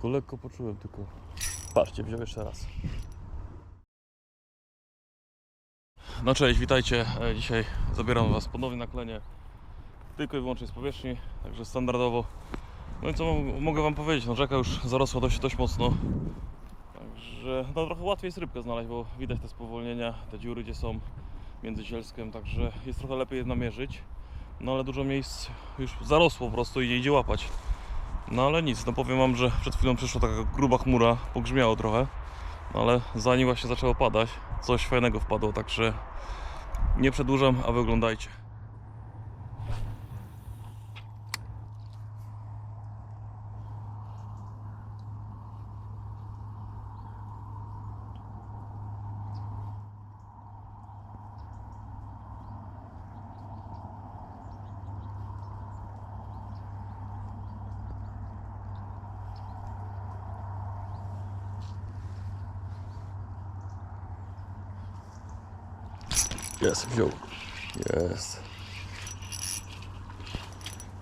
Tylko lekko poczułem, tylko... Patrzcie, wziął jeszcze raz. No cześć, witajcie. E, Dzisiaj zabieram Was ponownie na klenie. Tylko i wyłącznie z powierzchni, także standardowo. No i co mo- mogę Wam powiedzieć, no rzeka już zarosła dość, dość mocno. Także no, trochę łatwiej jest rybkę znaleźć, bo widać te spowolnienia, te dziury gdzie są między zielskiem, także jest trochę lepiej je namierzyć. No ale dużo miejsc już zarosło po prostu i nie idzie łapać. No ale nic, no powiem Wam, że przed chwilą przyszła taka gruba chmura, pogrzmiało trochę. No ale zanim właśnie zaczęło padać, coś fajnego wpadło, także nie przedłużam, a wy oglądajcie. Jest, wziął. Jest.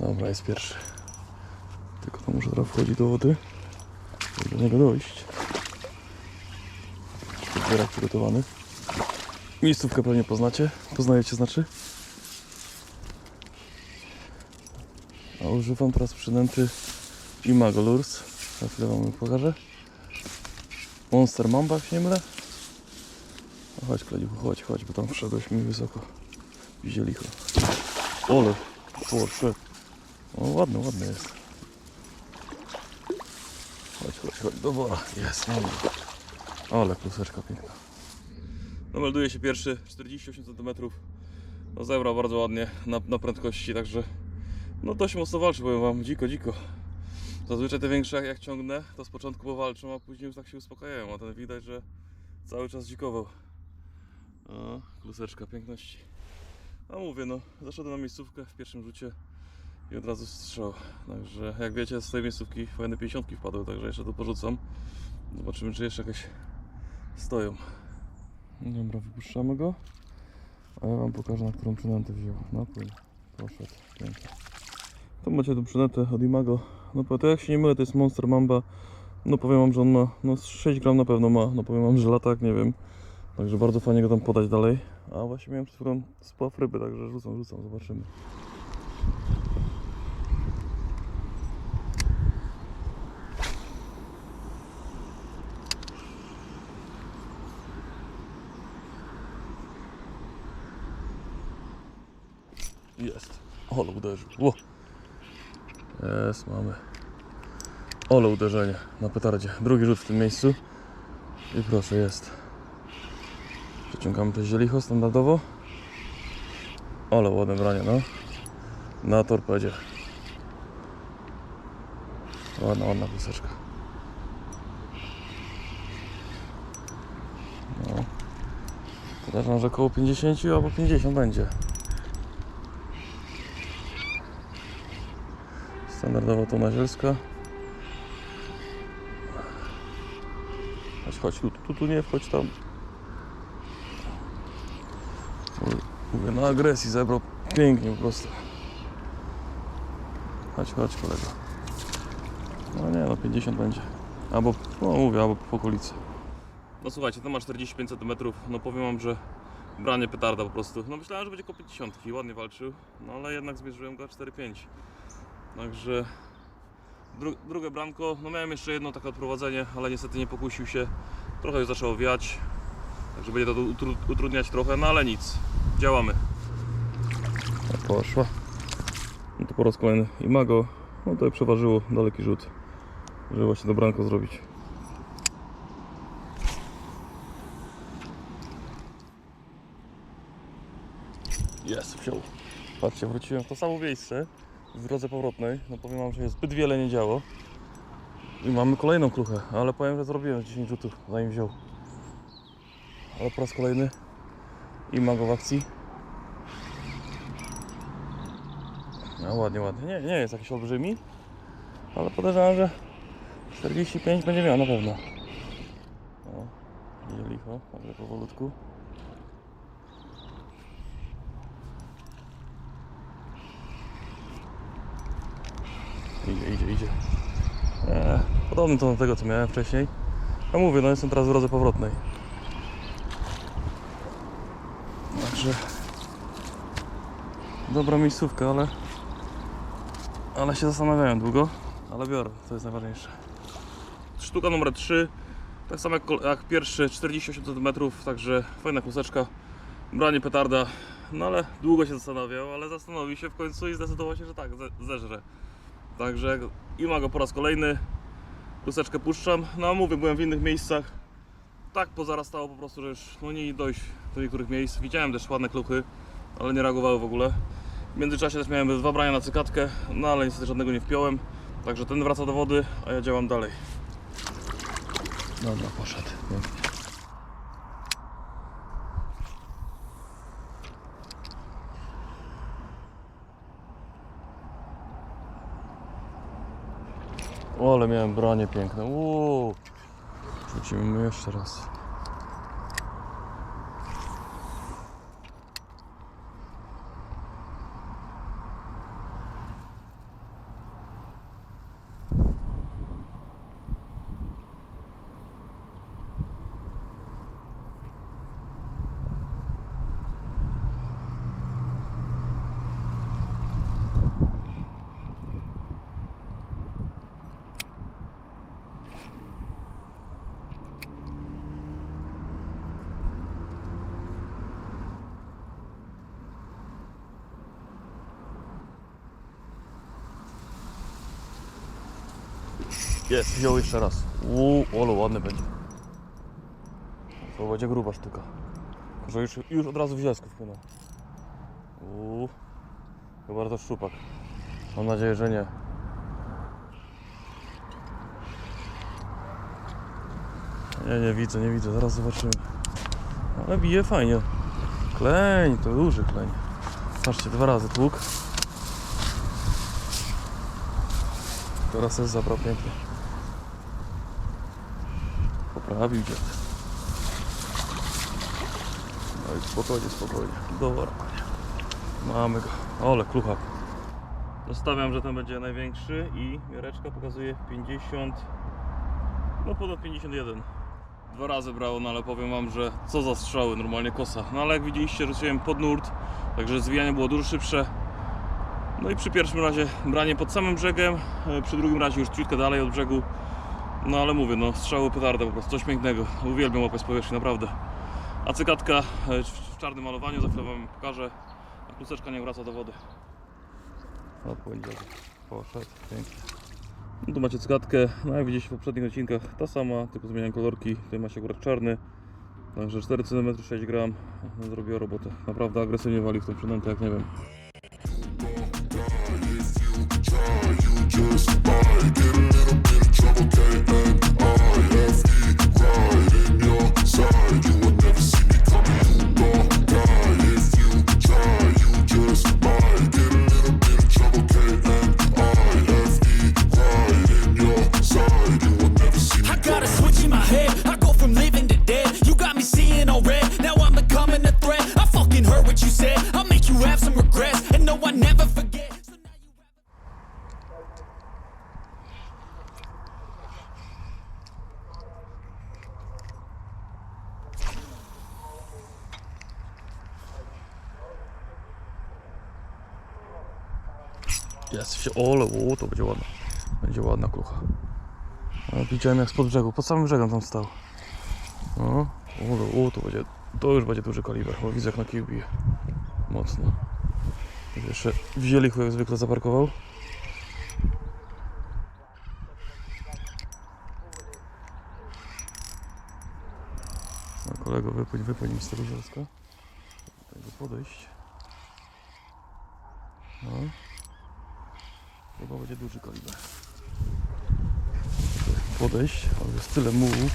Dobra, jest pierwszy. Tylko to muszę teraz wchodzić do wody, żeby do niego dojść. Zbierak przygotowany. Miejscówkę pewnie poznacie. Poznajecie znaczy? A używam teraz przynęty Imago Lures. Za chwilę wam pokażę. Monster Mamba, się nie. No chodź Klediku, chodź, chodź, bo tam wszedłeś mi wysoko. Widzielicho. Ole, poszedł. O, ładny, ładny jest. Chodź, chodź, chodź, do wora. Jest, mamy. go. Ale kluseczka piękna. No melduje się pierwszy, 48 cm. No zebrał bardzo ładnie na, na prędkości, także no dość mocno walczy, powiem wam, dziko, dziko. Zazwyczaj te większe jak, jak ciągnę, to z początku powalczą, a później już tak się uspokajają, a ten widać, że cały czas dzikował. O, kluseczka piękności. A mówię, no, zaszedłem na miejscówkę w pierwszym rzucie i od razu strzał. Także jak wiecie, z tej miejscówki fajne 50 wpadły, także jeszcze to porzucam. Zobaczymy, czy jeszcze jakieś stoją. Dobra, wypuszczamy go. A ja Wam pokażę, na którą przynętę wziął. No, płyń. Poszedł. Pięknie. To macie tu przynętę od Imago. No, to jak się nie mylę, to jest Monster Mamba. No, powiem Wam, że on ma, no, z 6 gram na pewno ma. No, powiem Wam, że latak, nie wiem. Także bardzo fajnie go tam podać dalej. A właśnie miałem przed chwilą spław ryby, także rzucam, rzucam, zobaczymy. Jest. Ole uderzył. Ło. Jest, mamy. Ole uderzenie na petardzie. Drugi rzut w tym miejscu. I proszę, jest. Przeciągamy to zielicho standardowo. Ale ładne branie, no. Na torpedzie. Ładna, ładna pluseczka. No. Podejrzewam, że około 50 albo 50 będzie. Standardowo to nazielska. Chodź, chodź, tu, tu, tu nie wchodź tam. Mówię, na agresji zebrał pięknie po prostu. Chodź, chodź kolego. No nie, no 50 będzie. Albo, no mówię, albo po okolicy. No słuchajcie, to ma 45 cm. No powiem wam, że branie petarda po prostu. No myślałem, że będzie koło 50, ładnie walczył. No ale jednak zmierzyłem go 4-5. Także dru drugie branko. No miałem jeszcze jedno takie odprowadzenie, ale niestety nie pokusił się. Trochę już zaczęło wiać. Także będzie to utru utrudniać trochę, no ale nic. Działamy. Poszła. No to po raz kolejny Imago. No to przeważyło daleki rzut, żeby właśnie to branko zrobić. Jest, wziął. Patrzcie, wróciłem w to samo miejsce w drodze powrotnej. No powiem wam, że jest zbyt wiele nie działo. I mamy kolejną kruchę, ale powiem, że zrobiłem 10 rzutów zanim wziął. Ale po raz kolejny i ma go w akcji. No ładnie, ładnie. Nie, nie jest jakiś olbrzymi, ale podejrzewam, że 45 będzie miał na pewno. O, idzie licho, także powolutku. Idzie, idzie, idzie. Eee, podobny to do tego, co miałem wcześniej. A mówię, no jestem teraz w drodze powrotnej. Także... Dobra miejscówka, ale... Ale się zastanawiałem długo. Ale biorę, to jest najważniejsze. Sztuka numer 3. Tak samo jak, jak pierwszy, 48 cm, także fajna kluseczka. Branie petarda. No ale długo się zastanawiał, ale zastanowił się w końcu i zdecydował się, że tak, ze-. Także i ma go po raz kolejny. Kluseczkę puszczam. No a mówię, byłem w innych miejscach. Tak pozarastało po prostu, że już no nie dojść do niektórych miejsc. Widziałem też ładne kluchy, ale nie reagowały w ogóle. W międzyczasie też miałem dwa brania na cykatkę, no ale niestety żadnego nie wpiąłem. Także ten wraca do wody, a ja działam dalej. Dobra, poszedł. Pięknie. O, ale miałem branie piękne. Uuu. Rzucimy jeszcze raz. Jest, wziął jeszcze raz. Uuu, ale ładny będzie. To będzie gruba sztuka. Tylko, już, już od razu w zielsku wpłynął. Uuu, chyba to szczupak. Mam nadzieję, że nie. Nie, nie widzę, nie widzę, zaraz zobaczymy. Ale bije fajnie. Kleń, to duży kleń. Patrzcie, dwa razy tłuk. Teraz jest zabrał pięknie. Poprawił dziad. No i spokojnie, spokojnie. Dobra. Mamy go. Ole, klucha. Zostawiam, że ten będzie największy i miareczka pokazuje 50, no ponad 51. Dwa razy brało, no ale powiem wam, że co za strzały, normalnie kosa. No ale jak widzieliście, rzuciłem pod nurt, także zwijanie było dużo szybsze. No i przy pierwszym razie branie pod samym brzegiem, e, przy drugim razie już ciutkę dalej od brzegu. No ale mówię, no strzały petarda po prostu, coś pięknego. Uwielbiam łapać z powierzchni, naprawdę. A cykatka e, w czarnym malowaniu, za chwilę wam pokażę. A kluseczka nie wraca do wody. O, płynie Poszedł, pięknie. No tu macie cykatkę, no jak widzieliście w poprzednich odcinkach, ta sama, tylko zmieniam kolorki. Tutaj macie akurat czarny. Także 4 cm 6 gram. Zrobiła robotę. Naprawdę agresywnie wali w tą przynętę, jak nie wiem. Jest się, ole, o, to będzie ładna. Będzie ładna klucha. A, widziałem jak spod brzegu, pod samym brzegiem tam stał. O, ole, o, to będzie, to już będzie duży kaliber, bo widzę jak na kij bije. Mocno. Jeszcze w zielichu jak zwykle zaparkował. No kolego, wypłyń, wypłyń z tego zielska. By podejść. No. Chyba będzie duży kaliber. Podejść, ale jest tyle mułu,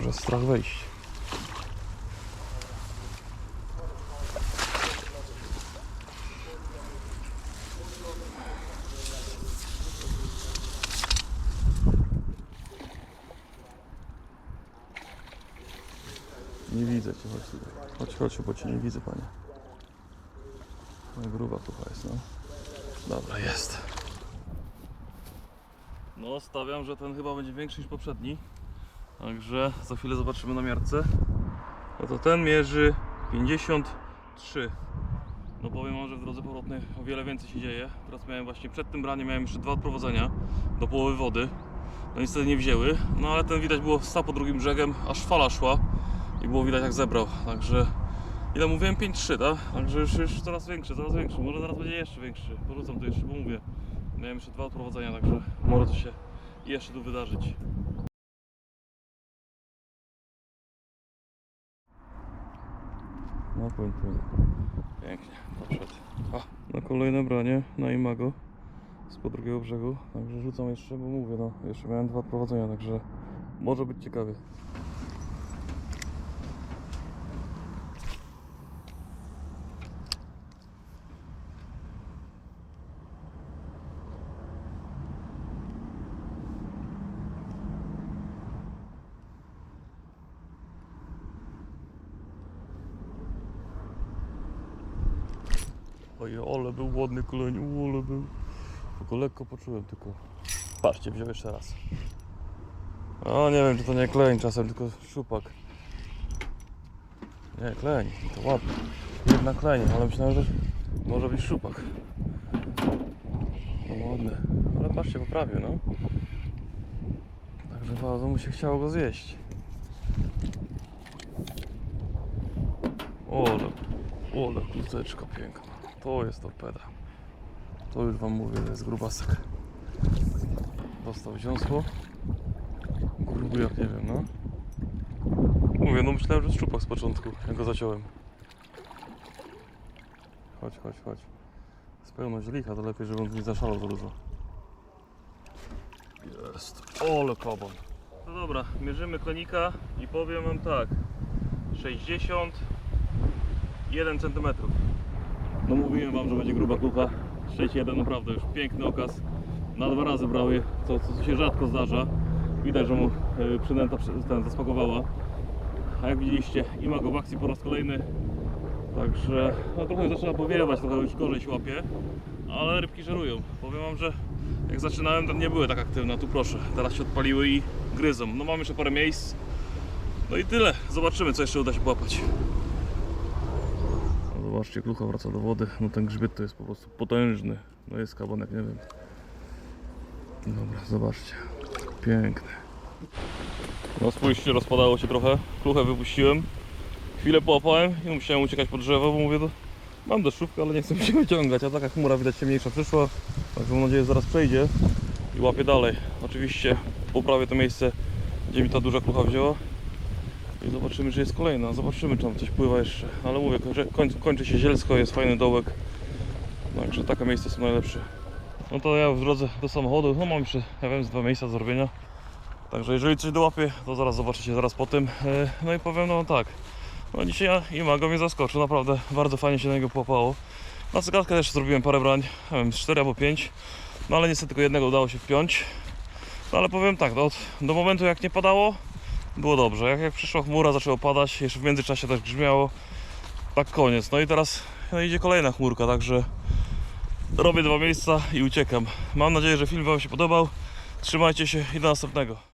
że strach wejść. Nie widzę cię, chodź. Chodź, bo cię nie widzę, panie. No gruba pucha jest, no. Dobra, jest. No, stawiam, że ten chyba będzie większy niż poprzedni. Także za chwilę zobaczymy na miarce. No to ten mierzy 53. No powiem wam, że w drodze powrotnej o wiele więcej się dzieje. Teraz miałem właśnie przed tym braniem miałem jeszcze dwa odprowadzenia do połowy wody. No niestety nie wzięły. No ale ten widać było stał pod drugim brzegem, aż fala szła i było widać jak zebrał. Także ile mówiłem 5-3, tak? Także już, już coraz większy, coraz większy. Może zaraz będzie jeszcze większy. Porzucam to jeszcze, bo mówię. Miałem jeszcze dwa odprowadzenia, także może to się jeszcze tu wydarzyć. No płyn. Pięknie, podszedł. A, na kolejne branie, na Imago. Z po drugiego brzegu. Także rzucam jeszcze, bo mówię, no, jeszcze miałem dwa prowadzenia, także może być ciekawie. Ole był ładny koleń, u, ole był. Tylko lekko poczułem tylko. Patrzcie, wziął jeszcze raz. O, nie wiem, czy to nie kleń czasem, tylko szupak. Nie, kleń, to ładnie. Jedna kleń, ale myślałem, że może być szupak. No ładny. Ale patrzcie, poprawił, no. Także bardzo mu się chciało go zjeść. Ole, ole, kluseczka piękna. To jest torpeda. To już wam mówię, to jest grubasek. Dostał dziąsło. Gruby jak nie wiem, no. Mówię, no myślałem, że szczupak z początku, jak go zaciąłem. Chodź, chodź, chodź. Z pełność licha, to lepiej, żeby on nie zaszalał za dużo. Jest. Ole kabon. No dobra, mierzymy konika i powiem wam tak. 61 cm. No mówiłem wam, że będzie gruba klucha. 6-1 naprawdę już piękny okaz. Na dwa razy brały, co, co się rzadko zdarza. Widać, że mu e, przynęta przy- ten, zaspakowała. A jak widzieliście, i ma go w akcji po raz kolejny. Także no, trochę zaczyna powiewać, trochę już gorzej się łapie. Ale rybki żerują. Powiem wam, że jak zaczynałem, to nie były tak aktywne. Tu proszę, teraz się odpaliły i gryzą. No mam jeszcze parę miejsc. No i tyle. Zobaczymy, co jeszcze uda się połapać. Zobaczcie, klucha wraca do wody. No ten grzbiet to jest po prostu potężny. No jest kabanek, nie wiem. Dobra, zobaczcie. Piękny. No spójrzcie, rozpadało się trochę. Kluchę wypuściłem. Chwilę połapałem i musiałem uciekać po drzewo, bo mówię, to mam deszczówkę, ale nie chcę się wyciągać. A taka chmura widać ciemniejsza przyszła. Także mam nadzieję, że zaraz przejdzie i łapię dalej. Oczywiście poprawię to miejsce, gdzie mi ta duża klucha wzięła. I zobaczymy, czy jest kolejna. Zobaczymy, czy tam coś pływa jeszcze. Ale mówię, kończy, kończy, się zielsko, jest fajny dołek. Także takie miejsca są najlepsze. No to ja w drodze do samochodu, no mam jeszcze, ja wiem, z dwa miejsca do zrobienia. Także jeżeli coś dołapię, to zaraz zobaczycie zaraz po tym. E, No i powiem no tak. No dzisiaj Imago mnie zaskoczył, naprawdę bardzo fajnie się na niego połapało. Na cygarkę też zrobiłem parę brań, nie wiem, z 4 albo 5. No ale niestety tylko jednego udało się wpiąć. No ale powiem tak, do, do momentu jak nie padało, było dobrze. Jak, jak przyszła chmura, zaczęło padać, jeszcze w międzyczasie też grzmiało. Tak koniec. No i teraz no, idzie kolejna chmurka, także robię dwa miejsca i uciekam. Mam nadzieję, że film Wam się podobał. Trzymajcie się i do następnego.